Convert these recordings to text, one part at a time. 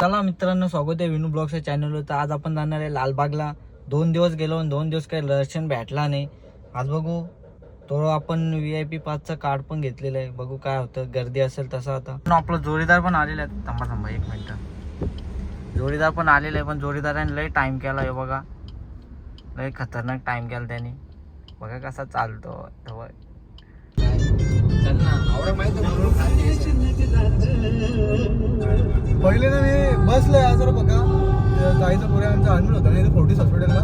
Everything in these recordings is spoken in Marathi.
चला मित्रांनो स्वागत आहे विनू ब्लॉगच्या चॅनलवर तर आज आपण जाणार आहे लालबागला. दोन दिवस गेलो आणि दोन दिवस काही दर्शन भेटला नाही. आज बघू तो आपण व्ही आय पी पासचं कार्ड पण घेतलेलं आहे. बघू काय होतं गर्दी असेल तसं आता. आपलं जोडीदार पण आलेला आहे थांबा थांबा एक मिनटं. जोडीदार पण आलेला आहे पण जोडीदाराने लय टाईम केला आहे बघा. लय खतरनाक टाइम केला त्याने. बघा कसा चालतो तो चल ना पहिले ना मी बसलोय आज जरा बघा. जायचं पुढे आमचा आणून होता नाही फोर्टीस हॉस्पिटलला.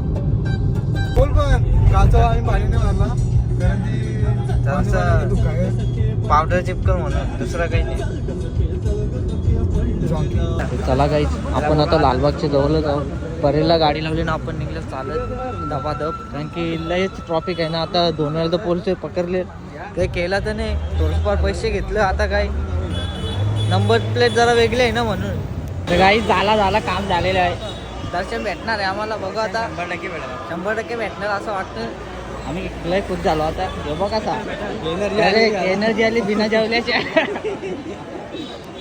बोल पण कालचा आम्ही पाणी नाही मारला. कारण ती त्यांचं- दुःख आहे. पावडर चिपकन म्हणून दुसरं काही नाही. चला काही आपण आता लालबागच्या जवळच आहोत. परेलला गाडी लावली ना आपण निघलं चालत दबादब कारण की लयच ट्रॉफिक आहे ना आता दोन वेळा तर पोलीस पकडले. काही केला तर नाही. थोडंफार पैसे घेतलं आता काय. नंबर प्लेट जरा वेगळी आहे ना म्हणून. तर काही झाला झाला काम झालेलं आहे. दर्शन भेटणार आहे आम्हाला बघू आता. शंभर टक्के भेटणार. शंभर टक्के भेटणार असं वाटतं. आम्ही लय खुश झालो. आता हे बघ कसा अरे एनर्जी आली बिना जेवल्याच्या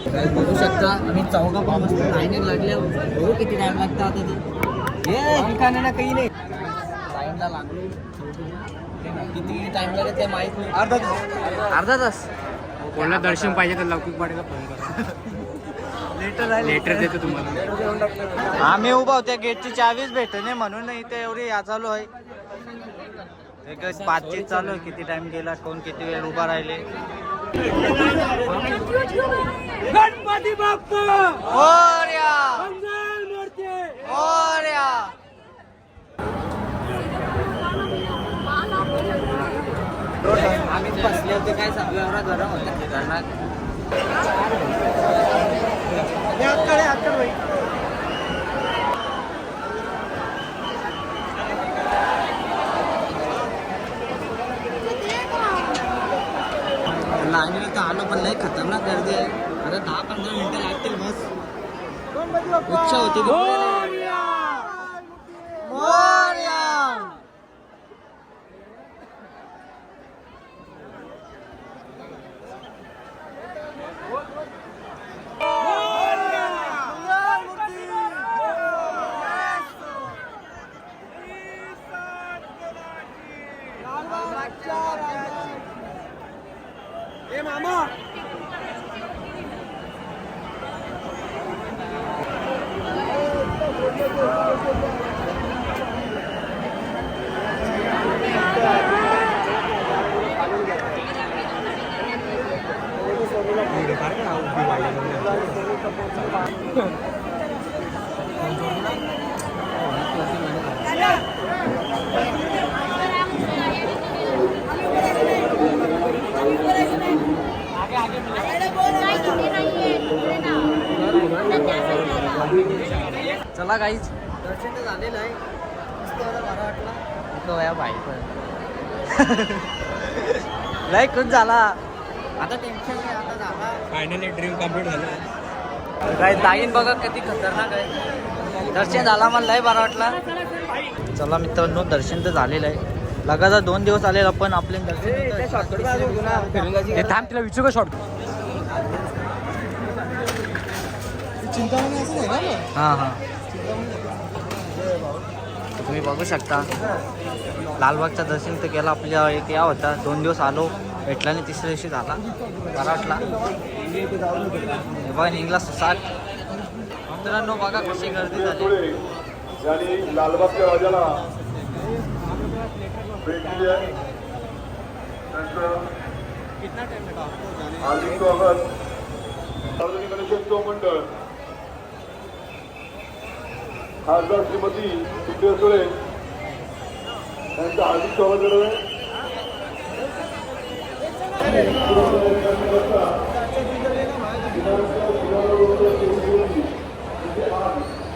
बघू शकता आम्ही चौका पण मस्त लाईनीत लागल्या. बघू किती टाइम लागतं आता ते हे ठिकाणी ना काही नाही. लाईनला लागलो. किती टाइम लागेल ते माहीत नाही. अर्धा तास. अर्धा तास. कोणाला दर्शन पाहिजे तर लवकिक पाटीलला फोन करा. लेटर आहे लेटर देतो तुम्हाला. आम्ही उभा होत्या गेटची चावीच भेटणे म्हणून इथे एवढी या चालू आहे. एक बातचीत चालू आहे. किती टाइम गेला कोण किती वेळ उभा राहिले? गणपती बाप्पा! आम्ही बसले होते काय सांगू एवढा गरम होता खतरनाक लाईनीला तर आलो पण लय खतरनाक गर्दी आहे अरे दहा पंधरा मिनिटं लागतील बस इच्छा होती की मोरया! चला काहीच दर्शन तर झालेलं आहे. मस्त बरा वाटला. इथं या बाई पण. लय खुश झाला. आता टेन्शन नाही आता झाला. फायनली ड्रीम कंप्लीट झालं. काय ताईन बघा किती खतरनाक आहे. दर्शन झाला मला लय बरा वाटला. चला मित्रांनो दर्शन तर झालेलं आहे. लगातार दोन दिवस आलेलं पण आपले दर्शन हे थांब तिला विचारू का शॉर्ट? हां हां. तुम्ही बघू शकता. लालबागचं दर्शन तर केलं आपल्या एक या होता. दोन दिवस आलो. भेटला नाही. तिसऱ्या दिवशी झाला. बरा वाटला बघा निघला सुसाट. मित्रांनो बघा कशी गर्दी झाली. लालबागच्या राजाला भेट दिली आहे. त्यांचं हार्दिक स्वागत. सार्वजनिक गणेशोत्सव मंडळ. खासदार श्रीमती सुप्रिया सुळे यांचं हार्दिक स्वागत करत आहे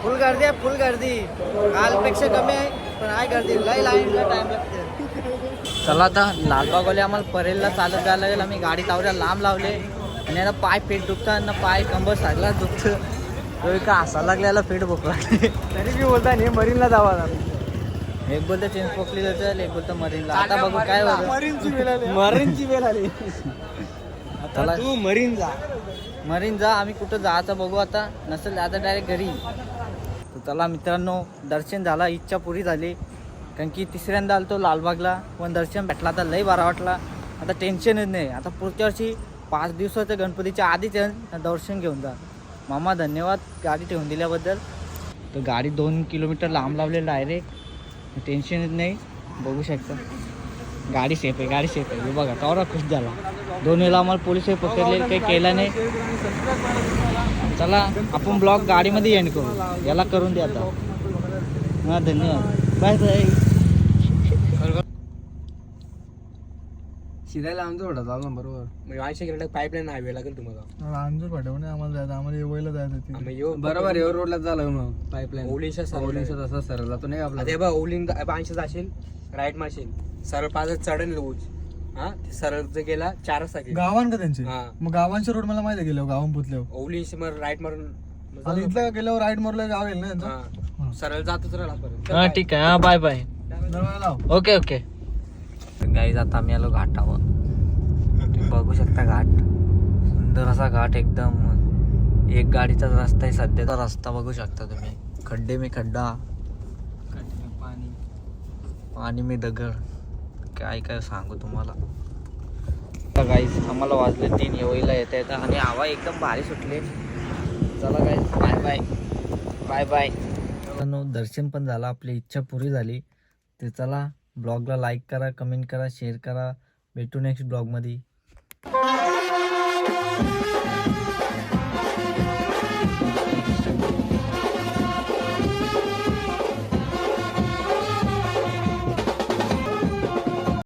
फुल गर्दी आहे फुल गर्दी कालपेक्षा कमी आहे पण आहे गर्दी. लय लाईनला टाइम लागते. चला आता लालबागवाले आम्हाला परेलला चालत जायला लागेल. आम्ही गाडी लावल्या लांब लावले. आणि आता पाय पेट दुखतात ना पाय कंबर सगळा दुखतं. तो का? हसायला लागल्याला पेट भोक लागले. तरी मी बोलता नाही मरीनला जावा एक बोलतं चेंज पोकली जातं एक बोलतं मरीनला. आता बघू काय होतं. मरीनची वेळ आली. मरीनची वेळ आली. चला. तू मरीन जा. मरीन जा आम्ही कुठं जायचं बघू आता. नसेल आता डायरेक्ट घरी. तर चला मित्रांनो दर्शन झाला इच्छा पुरी झाली. कारण की तिसऱ्यांदा आलो तो लालबागला. पण दर्शन भेटला आता लई बरा वाटला. आता टेन्शनच नाही. आता पुढच्या वर्षी पाच दिवसाच्या गणपतीच्या आधीच दर्शन घेऊन जा. मामा धन्यवाद गाडी ठेवून दिल्याबद्दल. तर गाडी दोन किलोमीटर लांब लावलेलं डायरेक्ट टेन्शनच नाही. बघू शकता. गाडी सेफ आहे गाडी सेफ आहे. बघा कवरा खुश झाला. दोन वेळेला आम्हाला पोलीस पकडले काही केलं नाही. चला आपण ब्लॉग गाडीमध्ये एंड करू. याला करून द्या आता. हां धन्यवाद. बाय बाय शिरायला आमचं थोडा चालू बरोबर. म्हणजे ऐंशी किलोमीटर पाईपलाईन हायवे लागेल तुम्हाला. अंजूर पाठवणे आम्हाला जायचं आम्हाला येवईला जायचं ती आम्ही येऊ. बरोबर येऊ रोडला झालं मग पाईपलाईन ओलिशा ओलिशा तसा सरळ जातो नाही आपला. हे बघ ओलिंग ऐंशी जाशील राईट मारशील. सरळ पाच चढेल उच हा? ते सरळ गेला चार रस्ता गेला गावान का त्यांचे? हा. मग गावांचे रोड मला माहिती गेल्यावर गावान पुतल्यावर. ओलिश मग राईट मारून आणि इथल्या गेल्यावर राईट मोरला गाव येईल ना हा. सरळ जातोच राहिला हा ठीक आहे. हा बाय बाय दरवाजा लाव. ओके ओके गाईज आता आम्ही आलो घाटावर. तुम्ही बघू शकता घाट. सुंदर असा घाट एकदम. एक गाडीचाच रस्ता आहे सध्याचा रस्ता बघू शकता तुम्ही. खड्डे मी खड्डा. पाणी. आणि मी दगड. काय काय सांगू तुम्हाला. गाईज आम्हाला वाजले तीन येवईला येता येतं. आणि हवा एकदम भारी सुटले. चला guys bye bye bye bye दर्शन पण झालं आपली इच्छा पुरी झाली. ते चला ब्लॉगला लाईक करा कमेंट करा शेअर करा. भेटू नेक्स्ट ब्लॉगमध्ये.